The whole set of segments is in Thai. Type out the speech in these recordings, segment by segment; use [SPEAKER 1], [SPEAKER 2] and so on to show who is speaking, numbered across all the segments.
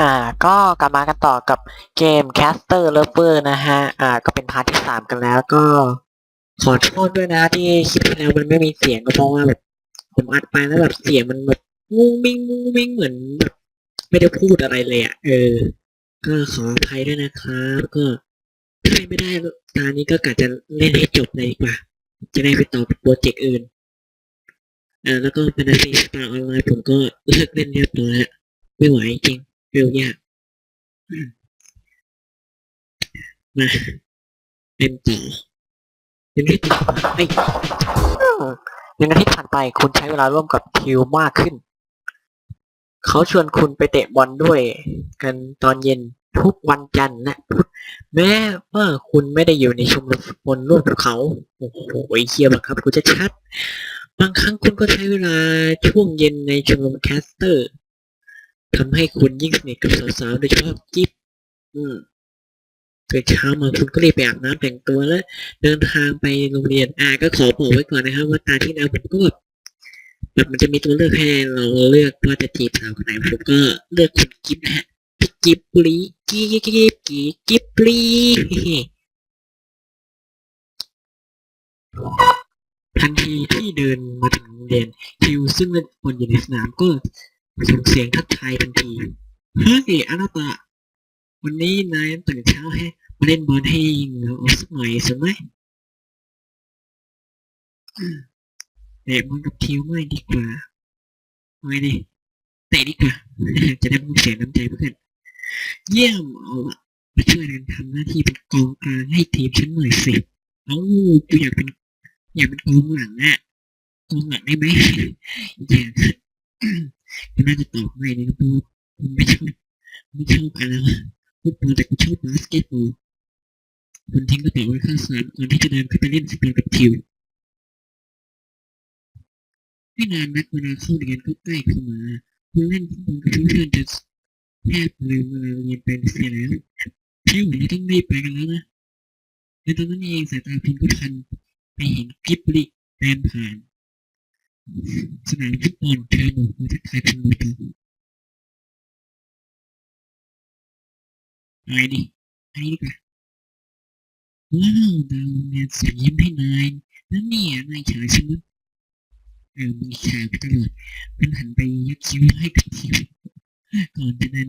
[SPEAKER 1] อ่าก็กลับมากันต่อกับเกม Caster Lover นะฮะ อ่า ก็เป็นพาร์ทที่สามกันแล้วก็ขอโทษด้วยนะที่คลิปที่แล้วมันไม่มีเสียงก็เพราะว่าแบบผมอัดไปแล้วแบบเสียงมันแบบงูมิ่งงูมิ่งเหมือนแบบไม่ได้พูดอะไรเลยอะเออ ก็ขออภัยด้วยนะครับก็ถ้าไม่ได้ตอนนี้ก็กะจะเล่นให้จบเลยดีกว่า จะได้ไปต่อโปรเจกต์อื่นอ่าแล้วก็เป็นอาชีพสตาร์ออนไลน์ผมก็เลิกเล่นเรียบร้อยแล้วไม่ไหวจริง เร็วยากมาเล่นต่อหนึ่งอาทิตย์ผ่านไปหนึ่งอาทิตย์ผ่านไปคุณใช้เวลาร่วมกับทิวมากขึ้น เขาชวนคุณไปเตะบอลด้วยกันตอนเย็นทุกวันจันทร์และพุธแม้ว่าคุณไม่ได้อยู่ในชมรมฟุตบอลร่วมกับเขา โอ้โหเคียบังคับ คุณจะชัด บางครั้งคุณก็ใช้เวลาช่วงเย็นในชมรมแคสเตอร์ ทำให้คุณยิ่งสนิทกับสาวๆโดยเฉพาะกิ๊บอืมตื่นเช้ามาคุณก็รีบไปอาบน้ำแต่งตัวแล้ว เดินทางไปโรงเรียนอ่าก็ขอบอกไว้ก่อนนะครับ ว่าตาที่แล้วผมก็แบบแบบมันจะมีตัวเลือกให้เราเลือกว่าจะจีบสาวคนไหนผมก็เลือกคุณกิ๊บนะฮะพี่กิ๊บลีกิ๊บกิ๊บกิ๊บกิ๊บลีทันทีที่เดินมาถึงโรงเรียนทิวซึ่งเล่นบอลอยู่ในสนามก็ ส่งเสียงทักทายทันทีเฮ้ยอานาตะ วันนี้นายตื่นเช้าให้มาเล่นบอลให้เหงื่อออกสักหน่อยสิไหมเตะบอลกับทิวไม่ดีกว่าไม่ดิเตะดีกว่า จะได้ไม่เสียน้ำใจเพื่อนเยี่ยมเอาละมาช่วยกันทำหน้าที่เป็นกองกลางให้ทีมฉันหน่อยสิเอ้ากูอยากเป็นอยากเป็นกองหลังอะกองหลังได้ไหมอยาก ก็น่าจะตอบไม่นะครับเพราะว่าผมไม่ชอบไม่ชอบอะไรวะฟุตบอลแต่กูชอบบาสเกตบอลคุณทิ้งกระเป๋าไว้ข้างสนามก่อนที่จะเดินขึ้นไปเล่นสเปนกับทิวไม่นานนักเวลาเข้าเรียนก็ใกล้เข้ามาคุณเล่นฟุตบอลกับเพื่อนจะแทบลืมเวลาเรียนไปเสียแล้วทิวเราต้องรีบไปกันแล้วนะในตอนนั้นเองสายตาคุณก็ทันไปเห็นกิบลิเดินผ่าน สนามฟุตบอลเธอบอกมือทักทายคุณมือถืออะไรดิไอ้ดีกว่าว้าวดาวเนี่ยส่งยิ้มให้นายแล้วเนี่ยนายฉายใช่ไหมเออมีฉาไปตลอดมันหันไปยักคิ้วให้กับทิวก่อนจะเดิน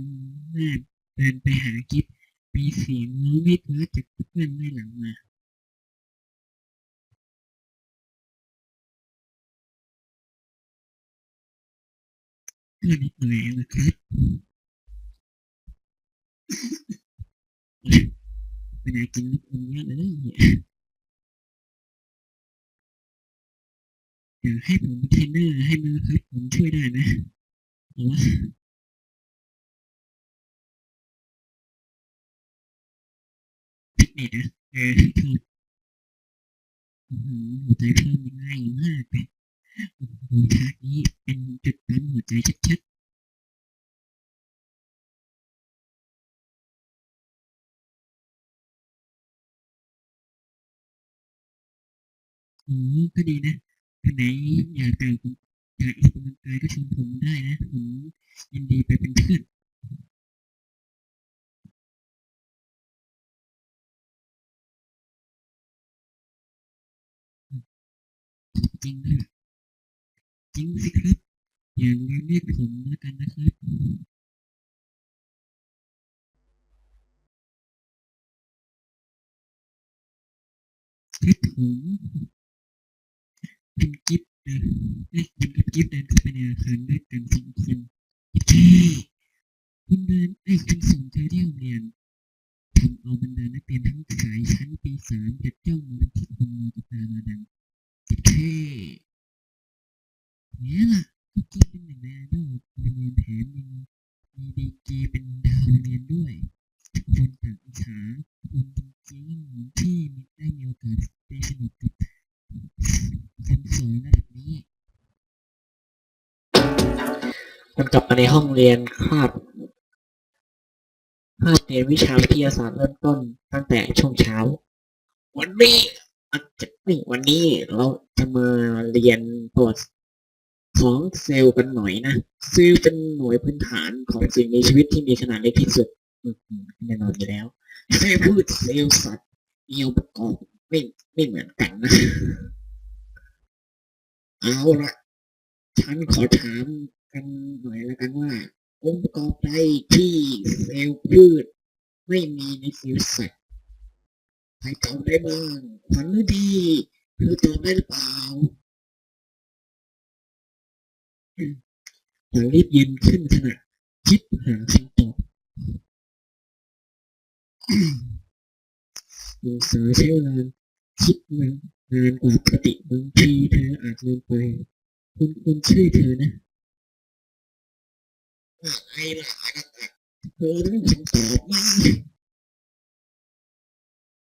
[SPEAKER 1] หน้าเดินไปหากิฟมีเสียงล้อวิดว้าจากเพื่อนไม่หลังมา ก็นิดหน่อยนะครับเวลากินลูกอมเยอะเลยเดี๋ยวให้ผมเทรนเนอร์ให้มาครับ ผมช่วยได้นะแต่ว่าเทคนิคนะเออโทษอื้อหือหัวใจเพิ่มง่ายมากเลย โอ้โหฉากนี้เป็นจุดปั๊มหัวใจชัดๆอืมก็ดีนะคนไหนอยากแต่งอยากออกกำลังกายก็ชวนผมได้นะ ผมยินดีไปเป็นเพื่อนจริงด้วย จริงสิครับ อย่าลืมเรียกผมแล้วกันนะครับครับผมเป็นกิฟต์นะเอ้ยผมกับกิฟต์เดินเข้าไปในอาคารด้วยกันสองคนเท่คุณเดินไอ้คุณส่งเธอที่โรงเรียนทำเอาบรรดานักเรียนทั้งสายชั้นปีสามจะจ้องมอที่คุณมาตามาดังเท่ นี่ยล่ะก็กิฟต์เป็นหนึ่งในไอดอลโรงเรียนแถมยังมีดีกีเป็นดาวโรงเรียนด้วยทุกคนต่างอิจฉาคุณจริงๆที่มีได้มีโอกาสไปสนิทกับคนสวยระดับนี้มันกลับมาในห้องเรียนคาบคาบเรียนวิชาวิทยาศาสตร์เริ่มต้นตั้งแต่ช่วงเช้า วันนี้อาจจะนี่วันนี้เราจะมาเรียนประวัติ ของเซลล์กันหน่อยนะ เซลล์เป็นหน่วยพื้นฐานของสิ่งมีชีวิตที่มีขนาดเล็กที่สุดแน่นอนอยู่แล้ว เซลล์พืชเซลล์สัตว์มีองค์ประกอบไม่ไม่เหมือนกันนะ เอาละฉันขอถามกันหน่อยแล้วกันว่า องค์ประกอบใดที่เซลล์พืชไม่มีในเซลล์สัตว์ใครตอบได้บ้างขวัญฤดีเธอตอบได้หรือเปล่า อืมขวัญรีบเยืนขึ้นขณะคิดหาคำตอบอืมหญิงสาวใช้เวลาคิดนานนานกว่าปกติบางทีเธออาจลืมไป คุณคุณชื่อเธอนะไอะไรล่ะเธอต้องคำตอบมา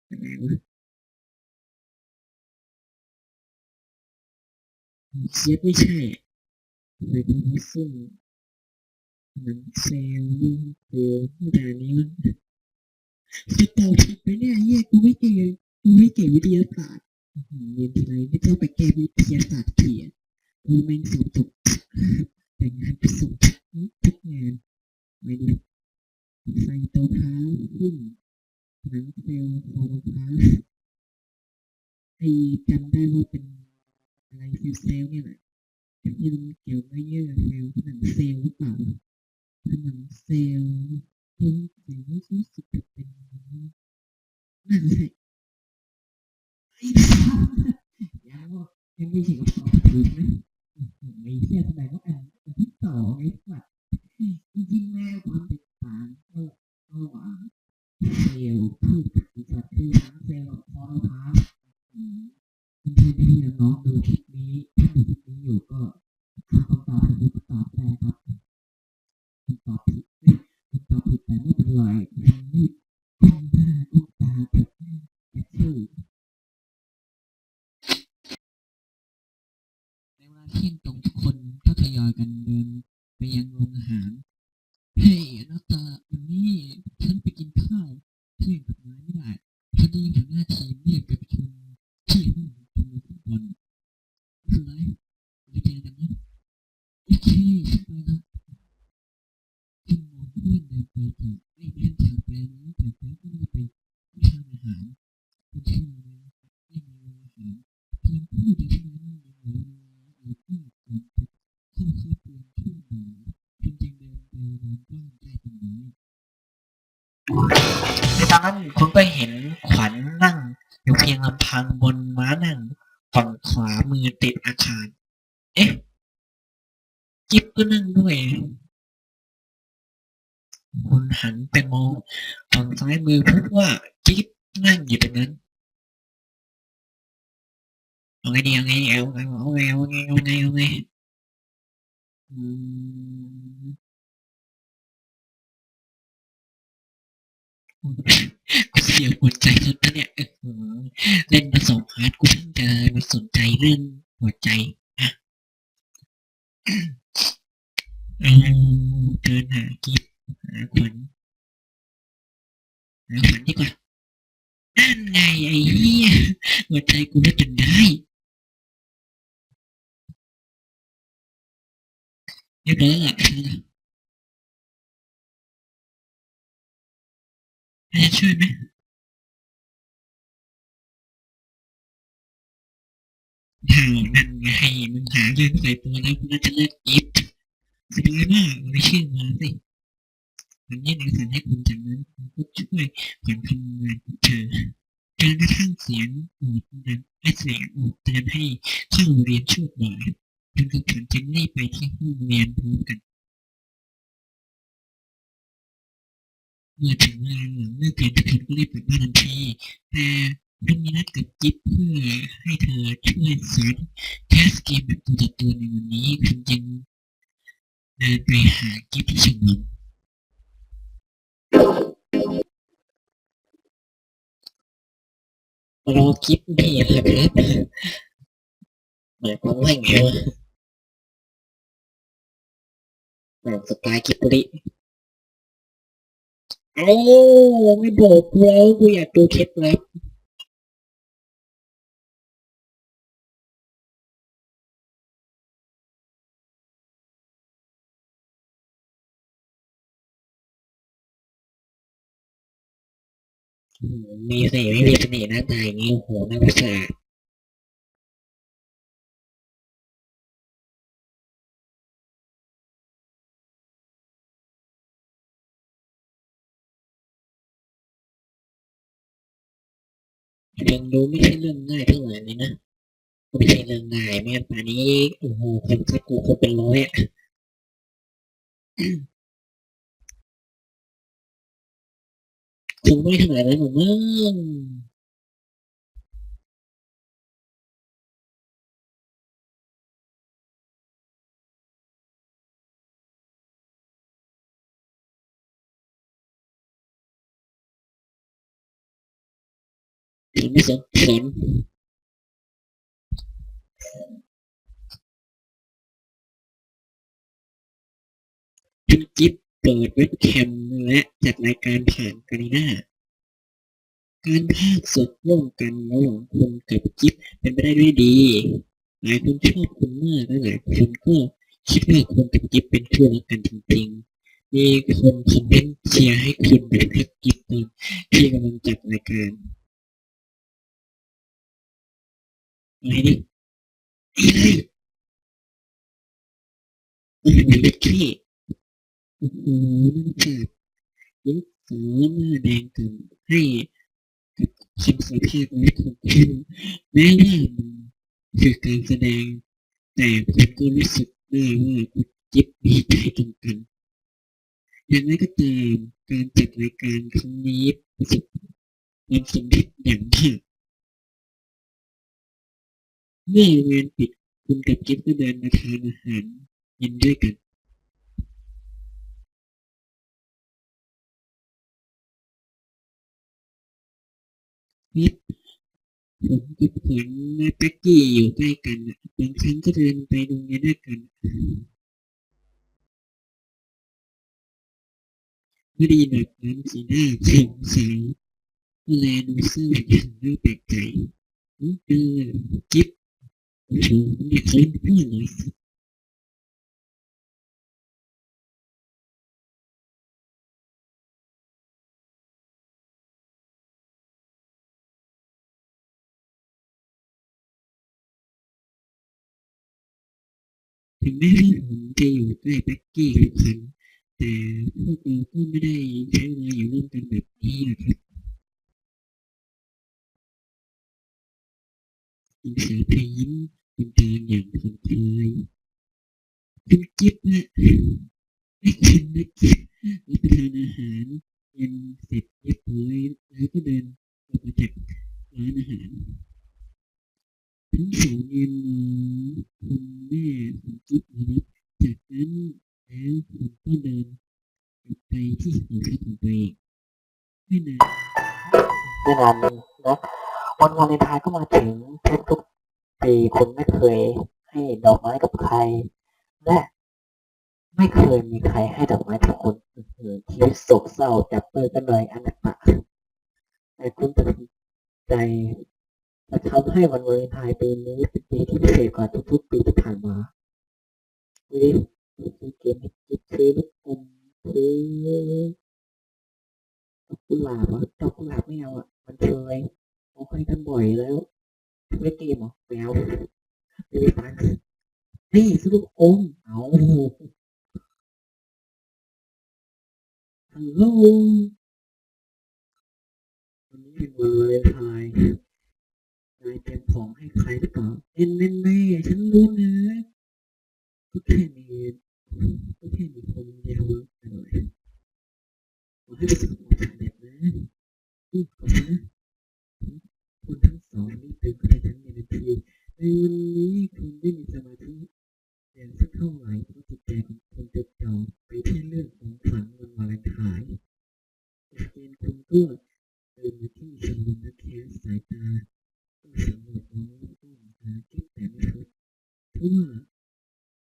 [SPEAKER 1] อะไรวะเชียไม่ใช่ เลยเป็นที่ซึ่งหนังเซลล์เออไม่ได้นี้มันจะตอบผิดไปเนี่ยเหี้ยกูไม่เก่งกูไม่เก่งวิทยาศาสตร์เรียนทีไรไม่ต้องไปแก้วิทยาศาสตร์เขียนกูแม่งสอบตกแต่งานไปส่งทุกงานไม่ดีไซโตพลาสต์ขึ้นหนังเซลล์โคโรพาไอจำได้ว่าเป็นอะไรเซลล์เนี่ยแหละ ที่มันเกี่ยวกับเยื่อเซลล์ผนังเซลล์หรือเปล่าผนังเซลล์เฮ้ยเซลล์รู้สึกจะเป็นน่าจะใช่ไอ้บ้ายังว่ายังไม่ถึงคำตอบถูกนะไอ้เหี้ยแสดงว่าอันที่สองไอ้สัตว์จริงๆแล้วความแตกต่างก็ระหว่างเซลล์พืชกับอีกสัตว์คือทั้งเซลล์กับคอโรพาสต์อืมคุณพี่พี่น้องดูคลิปนี้อยู่ก็หาคำตอบให้ดูคำตอบได้ครับคุณตอบผิดคุณตอบผิดแต่ไม่เป็นไรรีบก้มหน้าก้มตาเถอะแต่ชื่อในเวลาเที่ยงตรงทุกคนก็ทยอยกันเดินไปยังโรงอาหาร เฮ้ยอนัตตาวันนี้ฉันไปกินข้าวเที่ยงกับนายไม่ได้พอดีหัวหน้าทีมเรียกไปประชุมที่ห้องประชุมฟุตบอลไม่เป็นไรไปเจอกันนะโอเคฉันไปแล้วคุณ มองเพื่อนเดินไปต่อไม่เดินผ่านไปนี้ผ่านไปก็ได้ไปที่ทานอาหารคุณชื่อ ไปมองฝั่งซ้ายมือพบว่ากิ๊บนั่งอยู่ตรงนั้นเอาไงดีเอาไงเอาไงเอาไงเอาไงเอาไงเอาไงอืมกูเสียหัวใจสุดนะเนี่ยเล่นมาสองพาร์ทกูเพิ่งจะมาสนใจเรื่องหัวใจอะเอาเดินหากิฟหาขวัญ หาขวัญดีกว่านั่นไงไอ้เหี้ยหัวใจกูได้จนได้เรียบร้อยละจะช่วยไหมหานั่นไงมึงหาเรื่องใส่ตัวแล้วกูน่าจะเลิกยิบแสดงว่าไม่เชื่อมาสิ มันยื่นเอกสารให้คุณจากนั้นคุณก็ช่วยผ่อนทำงานของเธอจนกระทั่งเสียงอูดดังไอเสียงอูดเตือนให้เข้าเรียนช่วงบ่ายจนกระทั่งจึงรีบไปที่ห้องเรียนพร้อมกันเมื่อถึงเวลาหลังเลิกเรียนทุกคนก็รีบกลับบ้านทันทีแต่ไม่มีนัดกับจิ๊บเพื่อให้เธอช่วยสอนแคสเกมแบบตัวต่อตัวในวันนี้คุณจึงเดินไปหากิ๊บที่ชมรม รอกิ๊บนี่แหละครับหมายความว่าไงวะสไตล์กิ๊บลิเอ้ไม่บอกแล้วกูอยากดูเคล็ดลับ มีเสน่ห์ไม่มีเสน่ห์หน้าตาอย่างนี้โอ้โหน่าประเริฐยังรู้ไม่ใช่เรื่องง่ายเท่าไหร่นี่นะไม่ใช่เรื่องง่ายไม่งั้นป่านนี้โอ้โหคนซักกูคงเป็นร้อยอะ คงไม่ขนาดนั้นหรอกมั้งฉันไม่สนฉันคุณกิฟเปิดเว็บแคม และจัดรายการผ่านกาลิน่าการพากย์สดร่วมกันระหว่างคุณกับกิฟเป็นไปได้ด้วยดี หลายคนชอบคุณมากและหลายคนก็คิดว่าคุณกับกิฟเป็นคู่รักกันจริงๆ มีคนคอมเมนต์เชียร์ให้คุณเป็นพระกิฟตอนที่กำลังจัดรายการอะไรดิอะไรโอ้โหเล็กที่โอ้โหน่าจัด ยิ้มสาวหน้าแดงกำให้กับคำสัมภาษณ์นี้ของคุณแม้ว่ามันคือการแสดง แต่คุณก็รู้สึกได้ว่าคุณจิ๊บมีใจตรงกันอย่างไรก็ตามการจัดรายการครั้งนี้ประสบความสำเร็จอย่างมากเมื่องเรียนปิดคุณกับจิ๊บก็เดินมาทานอาหารย็นด้วยกัน นิดผมกับขวัญและแป๊กกี้อยู่ใกล้กันบางครั้งก็เดินไปโรงเรียนด้วยกันพอดีแบบนั้นสีหน้าเของสาวก็แลดูเศร้าอย่างน่าแปลกใจอืมเออกิ๊บโอ้โหเนี่ยเขาเป็นเพื่อนเลย ถึงแม้ว่าผมจะอยู่ใกล้แป๊กกี้กับขวัญแต่พวกเราก็ไม่ได้ใช้เวลาอยู่ร่วมกันแบบนี้นะครับหญิสาวเธอยิ้มเป็นทาอย่างผ่อนคลายคุณกิ๊บนะไม่คุณนะกิ๊บรับประทานอาหารเย็นเสร็จเรียบร้อยแล้วก็เดินออกมาจากร้านอาหาร ทั้งสองยืนมอคุณแม่ของกิ๊บนะครับจากนั้นแล้วคุณก็เดินกลับไปที่หอพักของตัวเองไม่นานไม่นานนะวันวาเลนไทน์ก็มาถึงทุกปีคุณไม่เคยให้ดอกไม้กับใคร และไม่เคยมีใครให้ดอกไม้กับคุณอื้อหือชีวิตโศกเศร้าจับเปิดกันเลยอันัตตาแต่คุณตัดสินใจ จะทำให้วันวาเลนไทน์ปีนี้เป็นปีที่พิเศษกว่าทุกๆปีที่ผ่านมาวิธีเกมให้คิดซื้อลูกอมซื้อดอกกุหลาบเหรอดอกกุหลาบไม่เอาอะ มันเคยเอาให้กันบ่อยแล้วไม่เกมหรอไม่เอาไม่ได้ฟังนี่ซื้อลูกอมเอาฮัลโหลวันนี้เป็นวันวาเลนไทน์ ยเตรียมของให้ใครหรือเปล่าแน่แน่แน่ฉันรู้นะก็แค่มีก็แค่มีคนเดียวหน่อยขอให้ประสบความสำเร็จนะอืมขอบคุณนะคุณทั้งสองนี่เป็นใครทั้งในนาทีในวันนี้คุณไม่มีสมาธิเรียนสักเท่าไหร่เพราะจิตใจของคุณจดจ่อไปที่เรื่องของขวัญวันวาเลนไทน์เกณฑ์คุณก็เดินมาที่ชมรมนักแคสสายตา ต้องสำรวจน้องต้องหาคลิปแต่ไม่พบเพราะว่า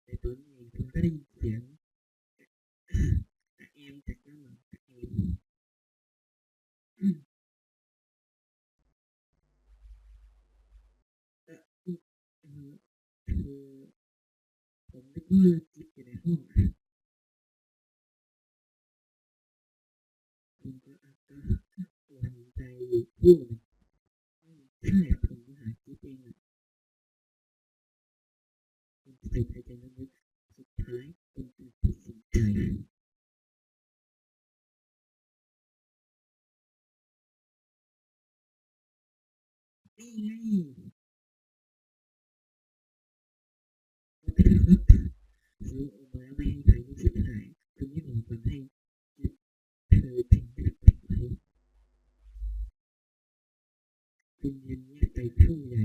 [SPEAKER 1] ในตอนนี้เองคุณก็ได้ยินเสียงตะเอมจากด้านหลังตะเอมอืมเอ่ออืมเอ่อคือผมนึกว่ากิ๊บอยู่ในห้องคุณก็อาจจะหวั่น ใจยุ่งเลยอืมใช่ผมหากิ๊บเองอะคุณใส่ใจใจลึกสุดท้ายคุณคือตัดสินใจนี่ไงซื้ออามาไม่ให้ใครรู้สึกหายคุณไม่บอกมันให้ คุณยืนเงียไปครู่ใหญ่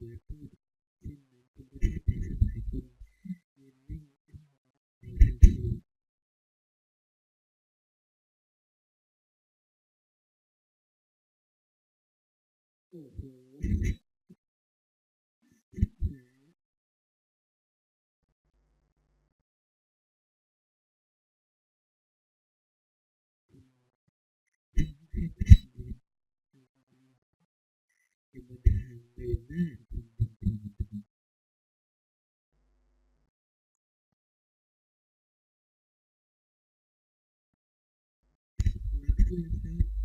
[SPEAKER 1] ได้ยินเสียงพูดเช่นนั้นคุณก็แท นั